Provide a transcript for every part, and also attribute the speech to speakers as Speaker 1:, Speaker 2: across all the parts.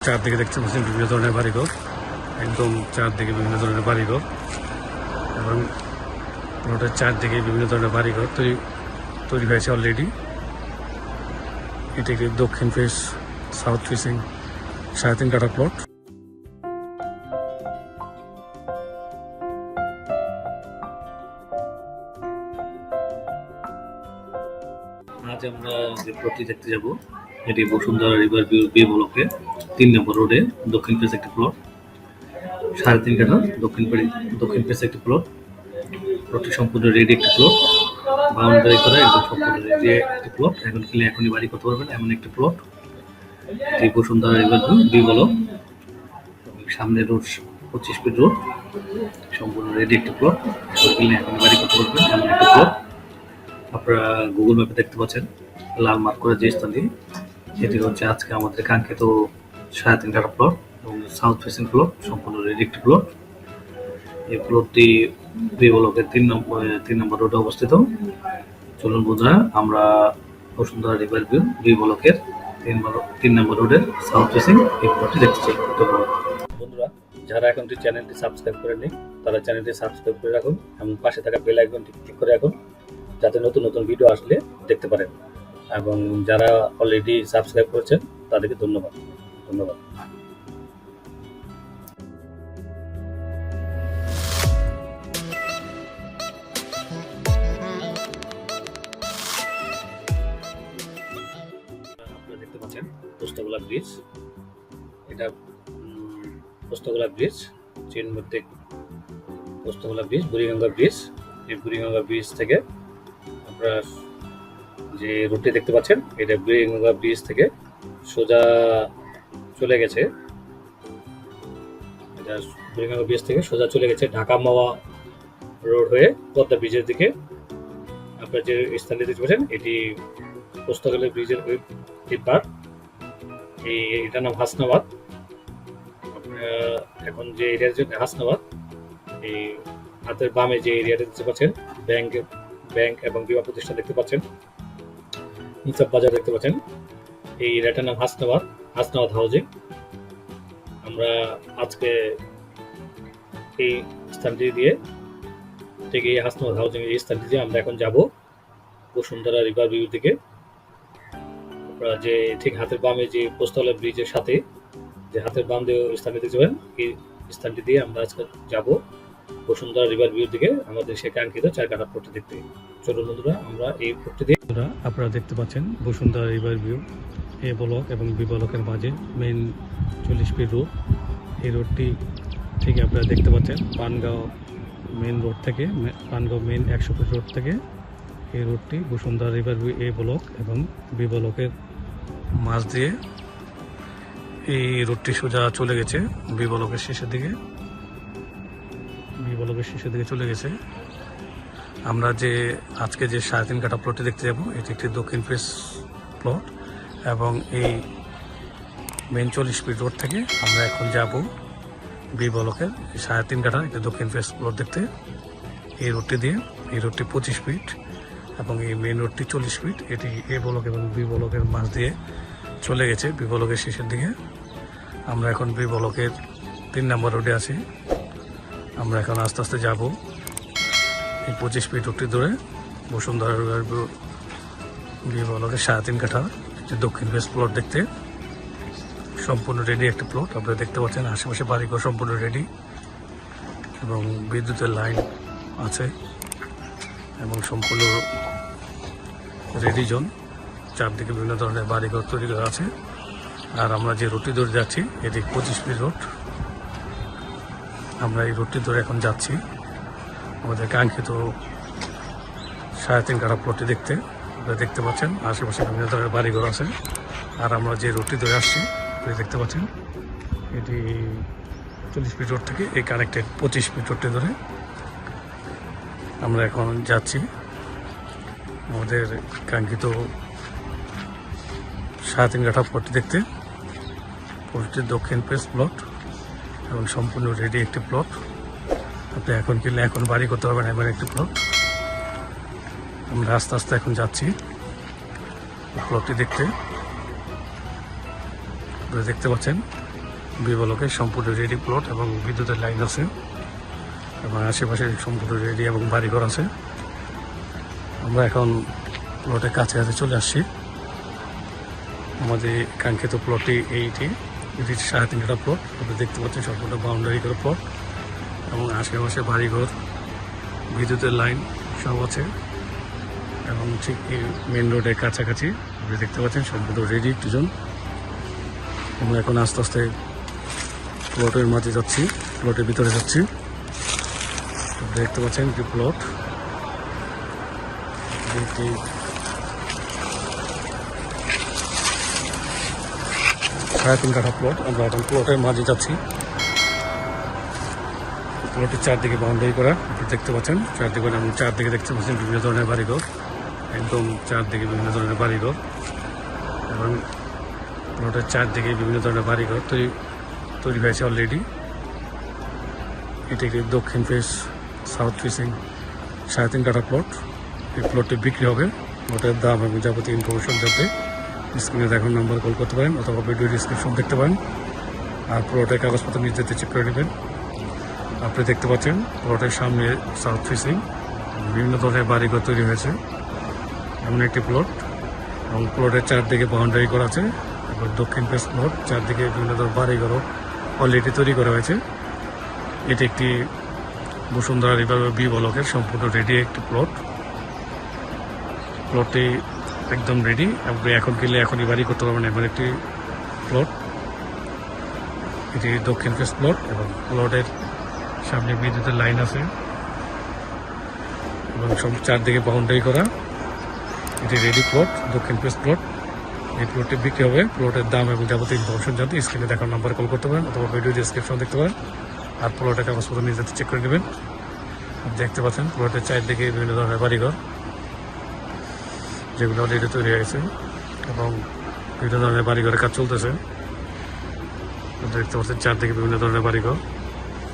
Speaker 1: চারদিকে দেখতে পাচ্ছেন বিভিন্ন ধরনের বাড়িঘর, একদম চারদিকে বিভিন্ন ধরনের বাড়িঘর এবং রোডের চারদিকে বিভিন্ন ধরনের বাড়িঘর তৈরি তৈরি হয়েছে অলরেডি এটি একটি দক্ষিণ ফেস সাউথ ফেসিং সাড়ে তিন কাঠা প্লট আজ আমরা যে প্লটটি দেখতে যাব, এটি বসুন্ধরা রিভার ভিউ বি ব্লকে তিন নম্বর রোডে দক্ষিণ পেস একটি প্লট সাড়ে তিন কাঠা দক্ষিণ দক্ষিণ পেস একটি প্লট প্লটটি সম্পূর্ণ রেডি একটি প্লট বাউন্ডারি করা একদম সম্পূর্ণ রেডি একটি প্লট এখন কিনলে এখনই বাড়ি করতে পারবেন এমন একটি প্লট এটি বসুন্ধরা রিভার ব্লক। সামনে রোড, পঁচিশ ফিট রোড সম্পূর্ণ রেডি একটি প্লট এখন কিনলে এখনই বাড়ি করতে পারবেন এমন একটি প্লট আপনারা গুগল ম্যাপে দেখতে পাচ্ছেন, লাল মার্ক করে যে স্থানটি, সেটি হচ্ছে আজকে আমাদের কাঙ্ক্ষিত সাড়ে তিন প্লট এবং সাউথ ফেসিং ফ্লোর সম্পূর্ণ রেডি একটি প্লট এই প্লটটি বিবলকের তিন নম্বর তিন নম্বর রোডে অবস্থিত। চলুন বন্ধুরা আমরা বসুন্ধরা রিভার ভিউ বিবলকের তিন নম্বর তিন নম্বর রোডের সাউথ ফেসিং এই চাই। ধন্যবাদ। বন্ধুরা, যারা এখনটি চ্যানেলটি সাবস্ক্রাইব করেননি, তারা চ্যানেলটি সাবস্ক্রাইব করে রাখুন এবং পাশে থাকা বেল আইকনটি ক্লিক করে রাখুন, যাতে নতুন নতুন ভিডিও আসলে দেখতে পারেন। এবং যারা অলরেডি সাবস্ক্রাইব করেছেন, তাদেরকে ধন্যবাদ। ধন্যবাদ। পাচ্ছেন পোস্তগোলা ব্রিজ এটা পোস্তগোলা ব্রিজ চীন মধ্যে পোস্তগোলা ব্রিজ বুড়িগঙ্গা ব্রিজ এই বুড়িগঙ্গা ব্রিজ থেকে আপনারা যে রুটটি দেখতে পাচ্ছেন, এটা বুড়িগঙ্গা ব্রিজ থেকে সোজা চলে গেছে। এটা বুড়িগঙ্গা ব্রিজ থেকে সোজা চলে গেছে ঢাকা মাওয়া রোড হয়ে পদ্মা ব্রিজের দিকে। আপনার যে স্থানটি দেখতে পাচ্ছেন, এটি পোস্তগোলা ব্রিজের ওই পার এই এটার নাম হাসনাবাদ। এখন যে এরিয়ার জন্য হাসনাবাদ, এই হাতের বামে যে এরিয়াটা দেখতে পাচ্ছেন, ব্যাংক ব্যাংক এবং বিমা প্রতিষ্ঠান দেখতে পাচ্ছেন ইনসাফ বাজার দেখতে পাচ্ছেন। এই এরিয়াটার নাম হাসনাবাদ। হাসনাবাদ হাউজিং আমরা আজকে এই স্থানটি দিয়ে থেকে এই হাসনাবাদ হাউজিং এই স্থানটি দিয়ে আমরা এখন যাব বসুন্ধরা রিভার ভিউ দিকে। আপনারা যে ঠিক হাতের বামে যে পোস্তলা ব্রিজের সাথে যে হাতের বাম দিয়ে স্থানটি দেখতে এই স্থানটি দিয়ে আমরা আজকে যাব বসুন্ধরা রিভার ভিউ দিকে আমাদের সে কাঙ্ক্ষিত চার কাঠা ফোর্টটি দেখতে। চলুন বন্ধুরা, আমরা এই ফোর্টটি দিয়ে আপনারা দেখতে পাচ্ছেন Bashundhara river view A block এবং বি ব্লকের মাঝে মেইন চল্লিশ ফিট রোড এই রোডটি থেকে আপনারা দেখতে পাচ্ছেন, পানগাঁও মেন রোড থেকে, পানগাঁও মেইন একশো ফিট রোড থেকে এই রোডটি বসুন্ধরা রিভার এ ব্লক এবং বি ব্লকের মাঝ দিয়ে এই রোডটি সোজা চলে গেছে, বি ব্লকের শেষের দিকে। বি ব্লকের শেষের দিকে চলে গেছে। আমরা যে আজকে যে সাড়ে তিন কাঠা প্লটটি দেখতে যাব, এটি একটি দক্ষিণ ফেস প্লট এবং এই মেন চল্লিশ ফিট রোড থেকে আমরা এখন যাব বি ব্লকের সাড়ে তিন কাঠা একটি দক্ষিণ ফেস প্লট দেখতে। এই রোডটি দিয়ে, এই রোডটি পঁচিশ ফিট এবং এই মেন রোডটি চল্লিশ ফিট এটি এ ব্লক এবং বি ব্লকের মাঝ দিয়ে চলে গেছে। বি ব্লকের শেষের দিকে আমরা এখন বি ব্লকের তিন নম্বর রোডে আছি। আমরা এখন আস্তে আস্তে যাব এই পঁচিশ ফিট রোডটি ধরে বসুন্ধরা বি ব্লকের সাড়ে তিন কাঠা। একটি দক্ষিণ ফেস প্লট দেখতে। সম্পূর্ণ রেডি একটা প্লট আপনারা দেখতে পাচ্ছেন আশেপাশে বাড়িঘর সম্পূর্ণ রেডি এবং বিদ্যুতের লাইন আছে। এবং সম্পূর্ণ রেডি জোন চারদিকে বিভিন্ন ধরনের বাড়িঘর তৈরি করা আছে। আর আমরা যে রুটটি ধরে যাচ্ছি, এটি পঁচিশ ফিট রোড আমরা এই রুটটি ধরে এখন যাচ্ছি। আমাদের কাঙ্ক্ষিত সাড়ে তিন কাঠা প্লটটি দেখতে। দেখতে পাচ্ছেন, আশেপাশে বিভিন্ন ধরনের বাড়িঘর আছে। আর আমরা যে রুটটি ধরে আসছি দেখতে পাচ্ছেন, এটি চল্লিশ ফিট রোড থেকে, এই কানেক্টেড পঁচিশ ফিট রোডটি ধরে আমরা এখন যাচ্ছি। আমাদের কাঙ্ক্ষিত সাড়ে তিন কাঠা প্লটটি দেখতে। প্লটটির দক্ষিণ পেস প্লট এবং সম্পূর্ণ রেডি একটি প্লট। আপনি এখন কিনলে এখন বাড়ি করতে পারবেন, এমন একটি প্লট। আমরা আস্তে আস্তে এখন যাচ্ছি। প্লটটি দেখতে। আপনারা দেখতে পাচ্ছেন,
Speaker 2: বিবলকে সম্পূর্ণ রেডি প্লট এবং বিদ্যুতের লাইন আছে। এবং আশেপাশে সম্পূর্ণ রেডি এবং বাড়িঘর আছে। আমরা এখন প্লটের কাছে কাছে চলে আসছি। আমাদের কাঙ্ক্ষিত প্লটটি এইটি। এটি সাড়ে তিনটা প্লট আপনি দেখতে পাচ্ছেন সম্পূর্ণ বাউন্ডারি করে প্লট এবং আশেপাশে বাড়িঘর, বিদ্যুতের লাইন সব আছে। এবং ঠিক মেন রোডের কাছাকাছি। আপনি দেখতে পাচ্ছেন সম্পূর্ণ রেডি একটি জন আমরা এখন আস্তে আস্তে প্লটের মাঝে যাচ্ছি প্লটের ভিতরে যাচ্ছি। দেখতে পাচ্ছেন একটি প্লট সাড়ে তিন কাঠা প্লট আমরা এখন প্লটের মাঝে যাচ্ছি। প্লটের চারদিকে বাউন্ডারি করা। দেখতে পাচ্ছেন, চারদিকে চারদিকে দেখতে পাচ্ছেন বিভিন্ন ধরনের বাড়িঘর। একদম চারদিকে বিভিন্ন ধরনের বাড়িঘর এবং প্লটের চারদিকে বিভিন্ন ধরনের বাড়িঘর তৈরি তৈরি হয়েছে অলরেডি এটি একটি দক্ষিণ ফেস সাউথ ফেসিং সাড়ে তিন কাটা প্লট এই প্লটটি বিক্রি হবে। প্লটের দাম এবং যাবতীয় ইনফরমেশন জানতে স্ক্রিনে দেখার নাম্বার কল করতে পারেন অথবা ভিডিও ডিসক্রিপশন দেখতে পারেন। আর প্লটের কাগজপত্র নিজেতে চেক করে নেবেন। আপনি দেখতে পাচ্ছেন প্লটের সামনে সাউথ ফেসিং বিভিন্ন ধরনের বাড়িঘর তৈরি হয়েছে। এমন একটি প্লট এবং প্লটের চারদিকে বাউন্ডারি করা আছে। এবং দক্ষিণ ফেস প্লট চারদিকে বিভিন্ন ধরনের বাড়িঘরও অলরেডি তৈরি করা হয়েছে। এটি একটি বসুন্ধরা রিভার বি ব্লকের সম্পূর্ণ রেডি একটি প্লট প্লটটি একদম রেডি আপনি এখন কিনলে এখনই বাড়ি করতে পারবেন এমন একটি প্লট এটি দক্ষিণ ফেস প্লট এবং প্লটের সামনে বিদ্যুতের লাইন আছে। এবং সব চারদিকে বাউন্ডারি করা। এটি রেডি প্লট দক্ষিণ ফেস প্লট এই প্লটটি বিক্রি হবে। প্লটের দাম এবং যাবতীয় ইনফরমেশন জানতে স্ক্রিনে দেখার নাম্বার কল করতে পারেন অথবা ভিডিও ডিসক্রিপশন দেখতে পারেন। আর প্লটের কাগজপত্র নিজে চেক করে নেবেন। দেখতে পাচ্ছেন প্লটের চারদিকে বিভিন্ন ধরনের বাড়িঘর, যেগুলো অলরেডি তৈরি হয়ে গেছে এবং বিভিন্ন ধরনের বাড়িঘরের কাজ চলতেছে। দেখতে পাচ্ছেন, চারদিকে বিভিন্ন ধরনের বাড়িঘর।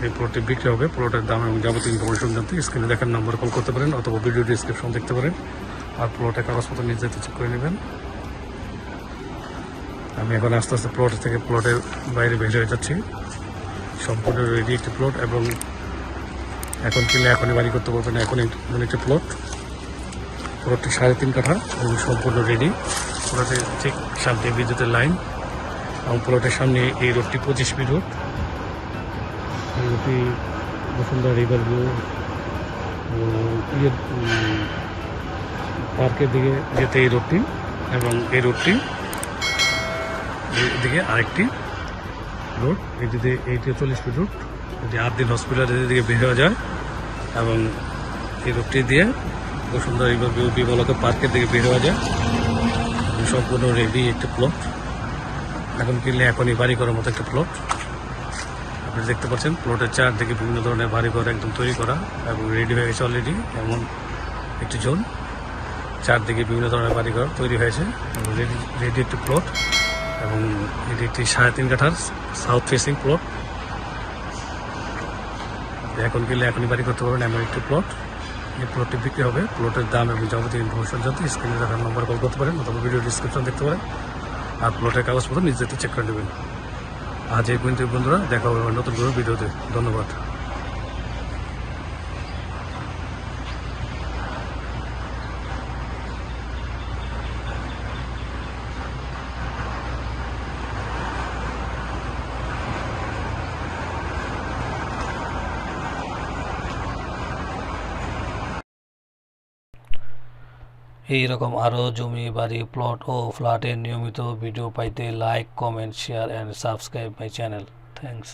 Speaker 2: এই প্লটটি বিক্রি হবে। প্লটের দাম এবং যাবতীয় ইনফরমেশন জানতে স্ক্রিনে দেখার নাম্বার কল করতে পারেন অথবা ভিডিও ডিসক্রিপশন দেখতে পারেন। আর প্লটের কাগজপত্র নিজে চেক করে নেবেন। আমি এখন আস্তে আস্তে প্লট থেকে প্লটের বাইরে বের হয়ে যাচ্ছি। সম্পূর্ণ রেডি একটি প্লট এবং এখন কিনলে এখনই বাড়ি করতে পারবেন এখন এমন একটি প্লট প্লটটি সাড়ে তিন কাঠা এবং সম্পূর্ণ রেডি প্লটের ঠিক সামনে বিদ্যুতের লাইন এবং প্লটের সামনে এই রোডটি পঁচিশ ফিট রোড এই রোডটি বসুন্ধরা রিভার ভিউ ইয়ে উম, পার্কের দিকে যেতে এই রোডটি এবং এই রোডটি এদিকে আরেকটি রোড এটিতে এইটি চল্লিশ ফিট রোড এটি আট দিন হসপিটাল এদিকে বের হওয়া যায় এবং এই রোডটি দিয়ে রিভার ভিউ বিমলকে পার্কের দিকে বের হওয়া যায়। সম্পূর্ণ রেডি একটি প্লট এখন কিনলে এখনই বাড়ি করার মতো একটা প্লট আপনি দেখতে পাচ্ছেন প্লটের চারদিকে বিভিন্ন ধরনের বাড়ি ঘর একদম তৈরি করা এবং রেডি হয়ে গেছে অলরেডি এমন একটি জোন চারদিকে বিভিন্ন ধরনের বাড়িঘর তৈরি হয়েছে রেডি একটি প্লট এবং এটি একটি সাড়ে তিন কাঠার সাউথ ফেসিং প্লট এখন গেলে এখনই বাড়ি করতে পারবেন, এমন একটি প্লট এই প্লটটি বিক্রি হবে। প্লটের দাম এবং যাবতীয় ইনফরমেশন জানতে স্ক্রিনে দেখার নম্বর কল করতে পারেন অথবা ভিডিও ডিসক্রিপশন দেখতে পারেন। আর প্লটের কাগজপত্র নিজে চেক করে নেবেন। আজ এই পর্যন্ত বন্ধুরা, দেখা হবে নতুন ভিডিওতে। ধন্যবাদ।
Speaker 3: এই রকম আরও জমি, বাড়ি প্লট ও ফ্ল্যাটের নিয়মিত ভিডিও পাইতে like comment share and subscribe my channel thanks